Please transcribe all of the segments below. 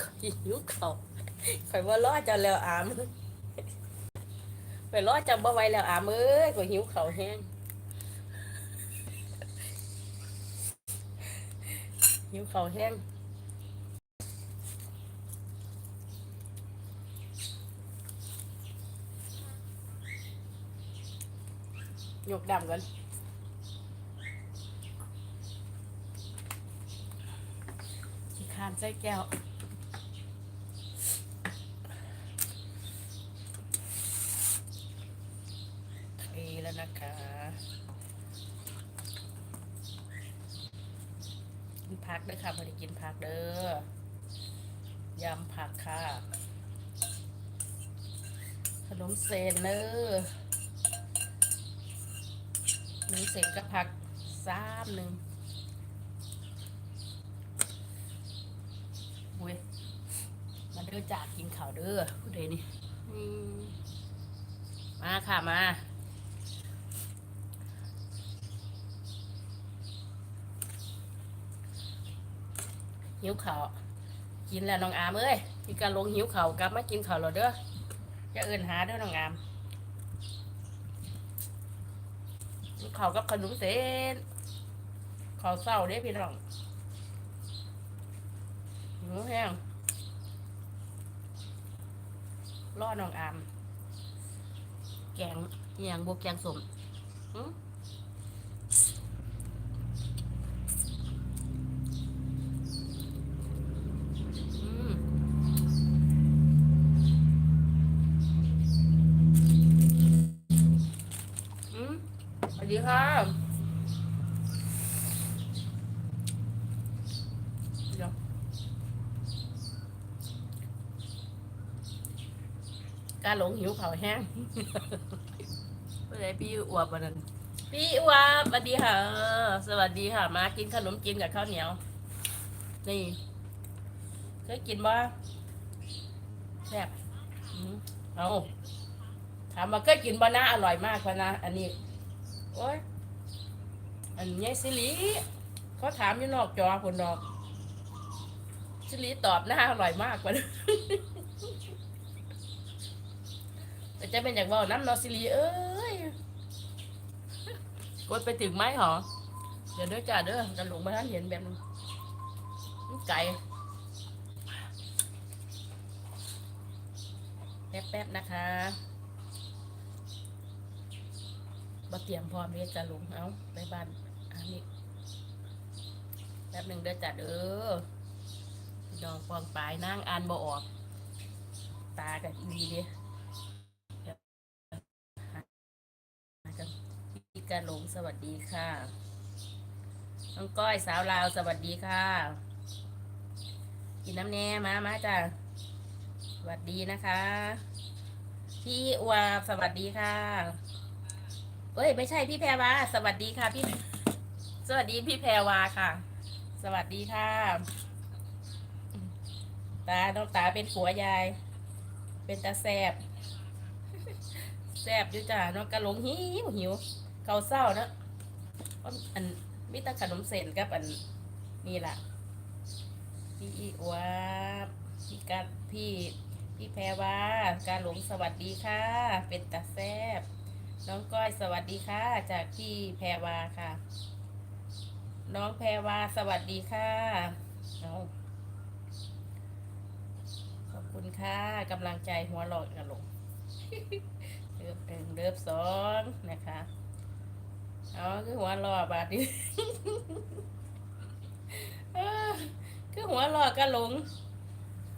ข่อยหิวเขาวข่อยว่ารอจะแล้วอามข่อยรอจะบ่ไหวแล้วอามเอ้ยข่อยหิวเขาแห้งหิวเขาแห้งยกดำกันขี้คานใส่แก้ว โอเคแล้วนะคะ กินผักเด้อค่ะพอดีกินผัก เด้อยำผักค่ะ ขนมเซนเนอร์หนึ่งเซนกับผักสามหนึ่งเว้ยมาเด้อจากกินข้าวเด้อผู้ใดนี่อืมมาค่ะมา หิวข้าวกินแล้วน้องอามเอ้ยพี่การลงหิวข้าวกลับมากินข้าวเราเด้ออย่าเอินหาเด้อน้องอามหิวข้าวกับขนมเส้นข้าวเศร้าเด้พี่น้องหิวแห้งรอน้องอาม แกงอหย่างบวกแกงสมอืมส วัสดีค่ะเดี๋ยวการหลงหิวเขาวแห้งเมื่อไรพี่อวบวันนั้น พี่อวบสวัสดีค่ะ สวัสดีค่ะ มากินขนมจีนกับข้าวเหนียว นี่เคยกินบ่แซ่บอืมเอาถามว่าเคยกินบ่นะอร่อยมากพะนะ อันนี้ โอ้ยอันนี้สิริเขาถามอยู่นอกจอคนดอกสิริตอบหน้าอร่อยมากกว่าแต่จะเป็นอย่างว่าน้ำนอสิริเอ้ยกดไปถึงไหมหรอเดี๋ยวเด้อจ้าเด้อจะหลงมาท่านเห็นแบบนึงไก่แป๊บๆนะคะ มาเตรียมพร้อมเรียกจะลงเอาไปบ้านอันนี้แป๊บหนึ่งเด้อจ้าเด้อพี่น้องฟองปลายนั่งอ่านบ่ออก ตากันดีเดียพี่กาหลงสวัสดีค่ะน้องก้อยสาวลาวสวัสดีค่ะ กินน้ำแน่มามาจ้ะสวัสดีนะคะ พี่อวาสวัสดีค่ะ เอ้ย ไม่ใช่พี่แพรวาสวัสดีค่ะพี่ สวัสดีพี่แพรวาค่ะ สวัสดีค่ะ ตาน้องตาเป็นผัวยาย เป็นตาแสบแสบอยู่จ้ะน้องกระหลงหิวหิวเขาเศร้านะเพราะอันมิตรขนมเส้นกับอันนี่แหละพี่อีวาพี่กัดพี่พี่แพรวาการหลงสวัสดีค่ะ เป็นตาแซบ น้องก้อยสวัสดีค่ะ จากพี่แพรวาค่ะ น้องแพรวาสวัสดีค่ะเอาขอบคุณค่ะกำลังใจหัวหลอดกระหลงเลิฟหนึ่งเลิฟสองนะคะเอาคือหัวหลอบาดนี้คือหัวหลอกกระหลง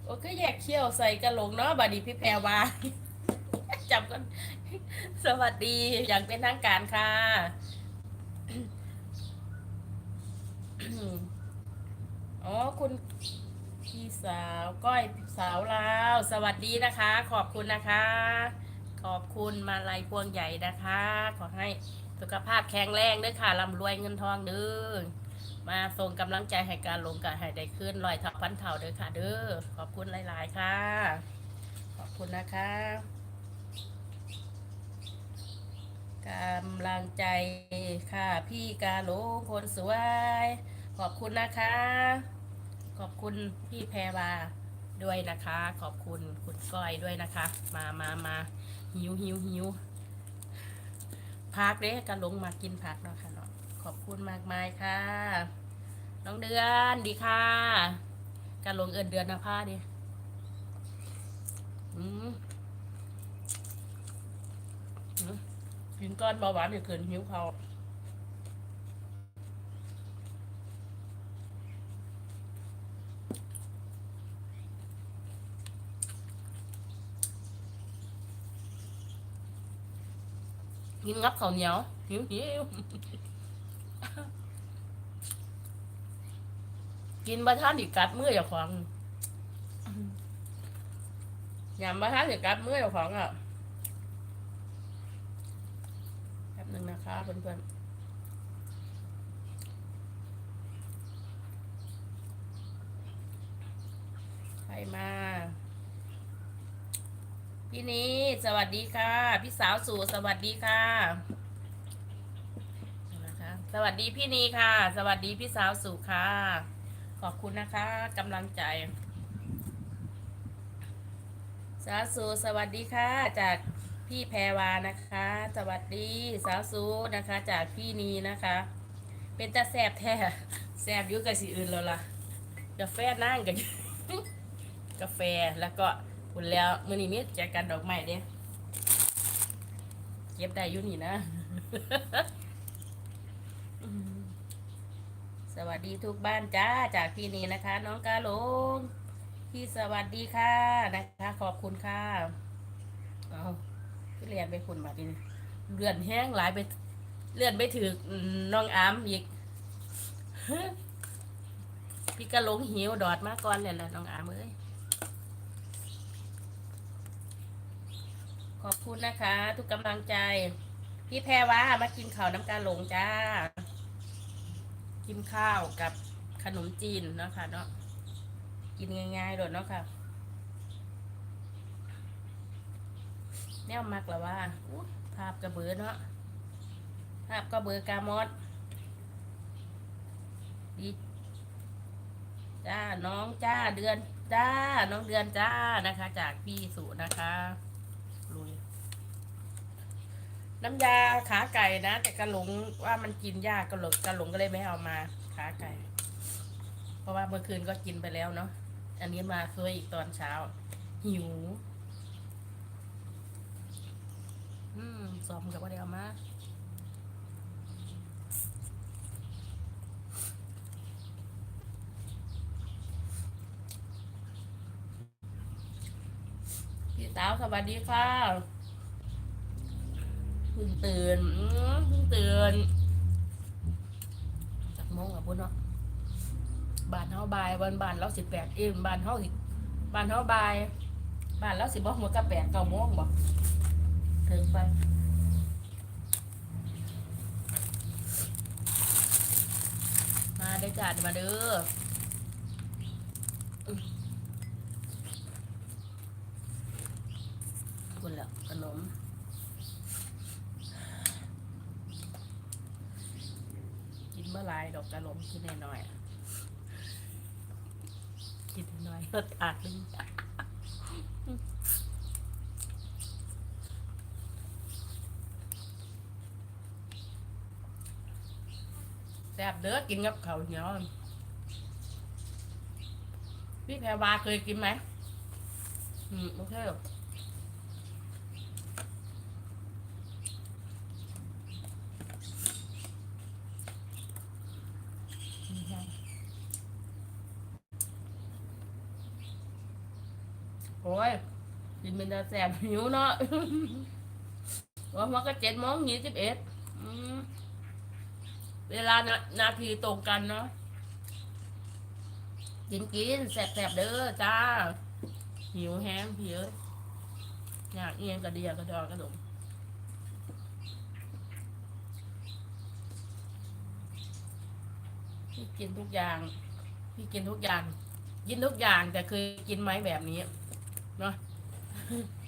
โอ้ก็แยกเขี้ยวใส่กระหลงเนาะบาดนีพี่แพรวาจับกัน สวัสดีอย่างเป็นทางการค่ะ อ๋อคุณพี่สาวก้อยสาวลาว สวัสดีนะคะ ขอบคุณนะคะ ขอบคุณมาลัยพวงใหญ่นะคะ ขอให้สุขภาพแข็งแรงด้วยค่ะร่ำรวยเงินทองเด้อมาส่งกำลังใจให้การลงการให้ได้ขึ้นลอยทับพันเท่าเด้อค่ะ เด้อขอบคุณหลาย ๆ ค่ะ ขอบคุณนะคะ กำลังใจค่ะ พี่กาหลงคนสวย ขอบคุณนะคะ ขอบคุณพี่แพรวาด้วยนะคะ ขอบคุณคุณก้อยด้วยนะคะ มามามาหิวหิวหิวพักเด้กันลงมากินผักเนาะค่ะเนาะขอบคุณมากมายค่ะ น้องเดือนดีค่ะกาลงเอินเดือนนะผ้าดิอืมอืม กินก้อนเบาหวานเดี๋ยวเกินหิวเขาวกินงับข้าวเหนียวหิวหิวกินบะท่านอีกกัดมืออย่าของยำบะท่านอีกกัดมืออย่าของอะแป๊บ หนึงนะคะเพื่อนๆใครมาพี่นี้ สวัสดีค่ะ พี่สาวสู่สวัสดีค่ะนะคะสวัสดีพี่นีค่ะ สวัสดีพี่สาวสู่ค่ะ ขอบคุณนะคะกำลังใจ สาวสู่สวัสดีค่ะจาก พี่แพรวานะคะ สวัสดีสาวสู่นะคะ จากพี่นีนะคะ เป็นตาแสบแท้แสบยุ่กับสีอื่นแล้วล่ะกาแฟนั่งกันกาแฟแล้วก็คุณแล้วมือนี้มีแจกกันดอกไม้เด้เก็บได้ยู่นี่นะ สวัสดีทุกบ้านจ้าจากพี่นีนะคะ น้องกาหลงพี่สวัสดีค่ะนะคะ ขอบคุณค่ะเอาพี่ เรียนไปคุณมาทีนี้เลื่อนแห้งหลายไป เลื่อนไปถือน้องอามอีกพี่กะหลงหิวดอดมาก่อนเลยแหละน้องอามเอ้ยขอบคุณนะคะ ทุกกำลังใจ พี่แพรว่ามากินข้าวน้ำกาหลงจ้า กินข้าวกับขนมจีนเนาะคะเนาะกินง่ายๆโดดเนาะค่ะ แนวมักแล้วว่าอู้ภาพกระเบือเนาะภาพกระเบือกามอดดีจ้าน้องจ้าเดือนจ้าน้องเดือนจ้านะคะ จากพี่สุนะคะลุยน้ำยาขาไก่นะ แต่กระหลงว่ามันกินยากกระหลงกระหลงก็เลยไม่เอามาขาไก่ เพราะว่าเมื่อคืนก็กินไปแล้วเนาะอันนี้มาซวยอีกตอนเช้า หิว อืมซ้อมกับว่าเดียวมาพี่สาวสวัสดีค่ะเพิ่งตื่นอืมเพิ่งตื่นจากโมงกับพุ่นเนาะบานเฮาบายวันบานเราสิบแปดเอ็มบานเฮาสิบ้านเฮาบายบานเราสิบ่หัวกับแปดเก้าโมงบ่ ถึงไปมาได้จ้ามาเด้อคุณแล้วขนมกินเมื่อไรดอกกระหลมกินหน่อยกินหน่อยก็ถาดหนึงแซ่บเด้อกินกับข้าวเหนียวพี่แพรวาเคยกินไหมอืมโอเคหรอโอ้ยกินเป็นตาแสบหิวเนาะว่ามันก็เจ็ดโมงยี่สิบเอ็ดอืม เวลานานาทีตรงกันเนาะกินกินแสบแสบๆเด้อจ้า หิวแห้งผิวอยากเอียงกระเดียกระดอกระดมพี่กินทุกอย่าง พี่กินทุกอย่าง กินทุกอย่างแต่เคยกินไหมแบบนี้เนาะ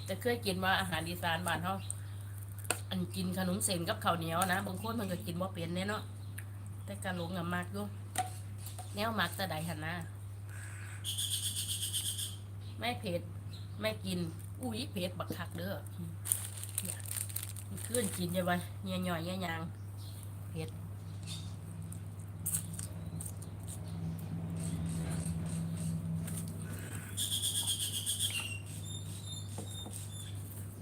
แต่เคยกินว่าอาหารอีสานบ้านเขาอันกินขนมเส้นกับข้าวเหนียวนะบางคนมันก็กินว่าเป็นเนี่ยเนาะ แต่กะหลงอะมากอยู่แนวมักแต่ใดหันนะไม่เผ็ดไม่กิน อุ้ยเผ็ดบักคักเด้อเนี่ยมันขึ้นกินจะไปเงียหน่อยเงียยางเผ็ด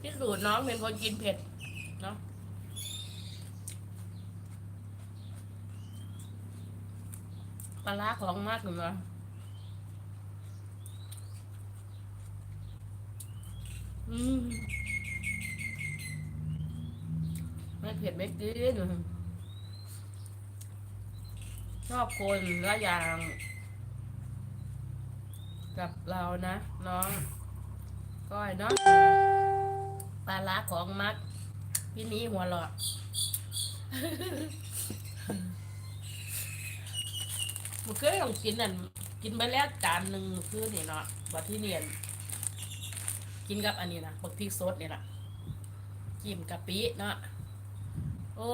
พิสูจน์น้องเป็นคนกินเผ็ดเนาะ ลาร้าของมากเลยอืมไม่เผ็ดไม่กินชอบคนละอย่าง กับเรานะ น้องก้อยเนาะปลาร้าของมัก พี่นี้หัวหลอด มันเคยต้องกินนั่นกินไปแล้วจานหนึ่งคือนี่เนาะบัดที่เนียนกินกับอันนี้นะบักพริกสดนี่นะจิ้มกะปิเนาะโอ้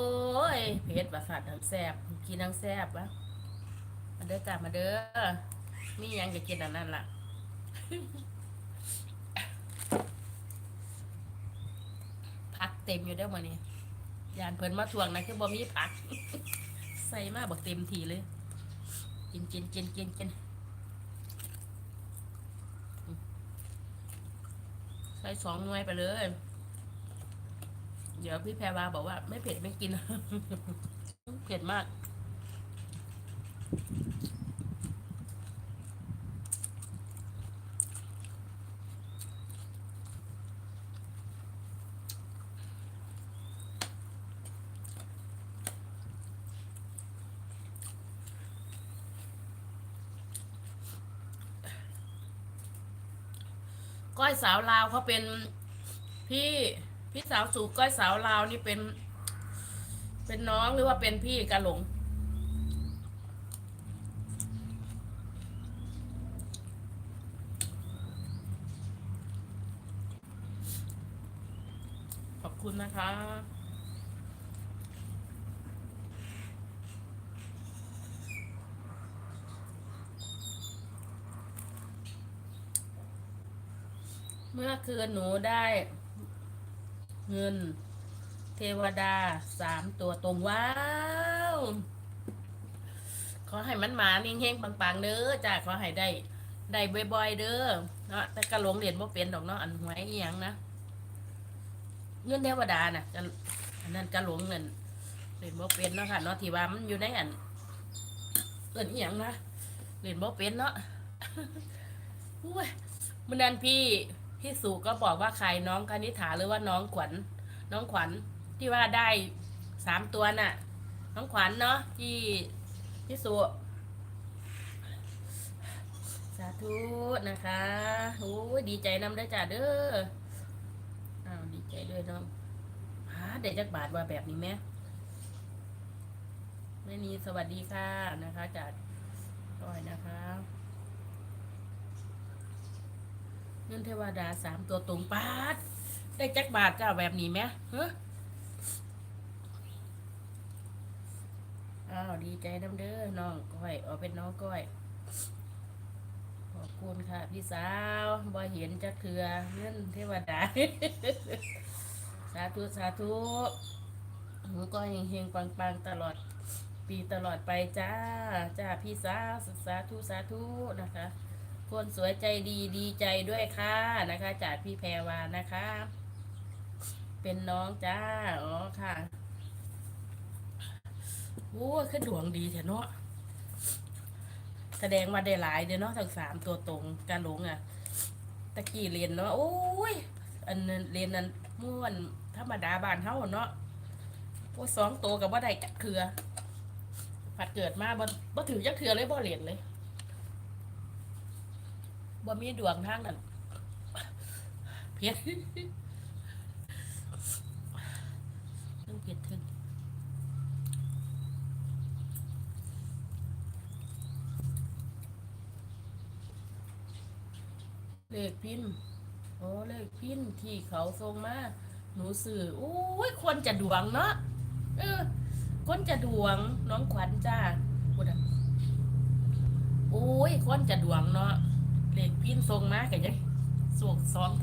ยเผ็ดประสาททั้งแซ่บกินทั้งแซ่บวะมาเด้อจ้ามาเด้อมียังจะกินอันนั้นล่ะผักเต็มอยู่เด้อมื้อนี้ยานเพิ่นมาทวงนะคือบ่มีผัก ใส่มาบักเต็มทีเลย กินกินกินกินกินใส่สองหน่วยไปเลย เดี๋ยวพี่แพรวาบอกว่า ไม่เผ็ดไม่กิน เผ็ดมาก ก้อยสาวลาวเขาเป็นพี่พี่สาวสู่ก้อยสาวลาวนี่เป็น เป็นน้องหรือว่าเป็นพี่กะหลง ขอบคุณนะคะ มื่อคืนหนูได้ เงิน เทวดาสามตัวตรงว้าว ขอให้มันหมาเฮงๆปังๆเด้อจ้าขอให้ได้ ได้บ่อยๆเด้อเนาะแต่กระหลงเหรียญบ่เป็นดอกเนาะอันหวยอีหยังนะเงินเทวดาน่ะกะอันนั้นกระหลงเงินเหรียญบ่เป็นเนาะค่ะเนาะที่ว่ามันอยู่ในอันเอินอีหยังนะเหรียญบ่เป็นเนาะอุ้ยมันนันพี่ พี่สุก็บอกว่าใครน้องคณิฐาหรือว่าน้องขวัญน้องขวัญที่ว่าได้สามตัวน่ะ น้องขวัญเนาะที่พี่สุสาธุนะคะโอ้ดีใจนำได้จ้าเด้ออ้าวดีใจด้วยน้องฮาเด็กจักบาทว่าแบบนี้ไหมแม่นีสวัสดีค่ะนะคะจากก้อยนะคะ เงินเทวดาสามตัวตรงปาด ได้จักบาทเจ้าแบบนี้ไหมฮะอ้าวดีใจน้ำเด้อน้องก้อยเอาเป็นน้องก้อย ขอบคุณค่ะ พี่สาวบ่เห็นจักเถือเงินเทวดา สาธุ สาธุหนูก็เฮงๆปังๆตลอดปีตลอดไปจ้า จ้าพี่สาวสาธุ สาธุนะคะ คนสวยใจดีดีใจด้วยค่ะนะคะ จากพี่แพรวานะคะ เป็นน้องจ้า อ๋อค่ะโอ้ขึ้นดวงดีแถเนาะแสดงมาได้หลายเด้อเนาะทั้งสามตัวตรงการหลงอะ ตะกี้เรียนเนาะโอ้ย อันเรียนนั้นม่วนธรรมดาบานเฮาเนาะโอ้สองตัวกับว่าได้จักเถือผัดเกิดมาบ่บ่ถือจักเถือเลยบ่เรียนเลย บ่มีดวงทางนั้นเพียรต้องเพียรถึงเลขพินโอ้เลขพินที่เขาส่งมาหนูสื่อโอ้ยคนจะดวงเนาะเออคนจะดวงน้องขวัญจ้าโอ้ยคนจะดวงเนาะ เด็กพิ้นทรงมากันยังสวกสองท